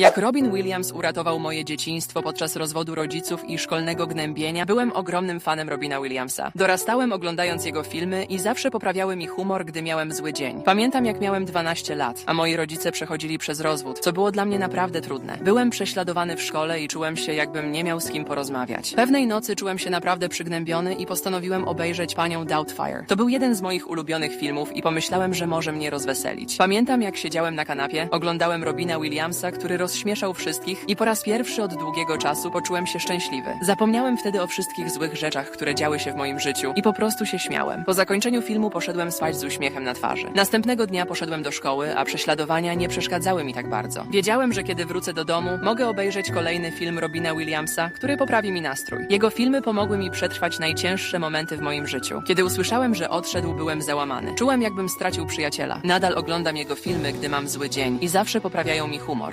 Jak Robin Williams uratował moje dzieciństwo podczas rozwodu rodziców i szkolnego gnębienia, byłem ogromnym fanem Robina Williamsa. Dorastałem oglądając jego filmy i zawsze poprawiały mi humor, gdy miałem zły dzień. Pamiętam, jak miałem 12 lat, a moi rodzice przechodzili przez rozwód, co było dla mnie naprawdę trudne. Byłem prześladowany w szkole i czułem się, jakbym nie miał z kim porozmawiać. Pewnej nocy czułem się naprawdę przygnębiony i postanowiłem obejrzeć panią Doubtfire. To był jeden z moich ulubionych filmów i pomyślałem, że może mnie rozweselić. Pamiętam, jak siedziałem na kanapie, oglądałem Robina Williamsa, który rozśmieszał wszystkich i po raz pierwszy od długiego czasu poczułem się szczęśliwy. Zapomniałem wtedy o wszystkich złych rzeczach, które działy się w moim życiu i po prostu się śmiałem. Po zakończeniu filmu poszedłem spać z uśmiechem na twarzy. Następnego dnia poszedłem do szkoły, a prześladowania nie przeszkadzały mi tak bardzo. Wiedziałem, że kiedy wrócę do domu, mogę obejrzeć kolejny film Robina Williamsa, który poprawi mi nastrój. Jego filmy pomogły mi przetrwać najcięższe momenty w moim życiu. Kiedy usłyszałem, że odszedł, byłem załamany. Czułem, jakbym stracił przyjaciela. Nadal oglądam jego filmy, gdy mam zły dzień i zawsze poprawiają mi humor.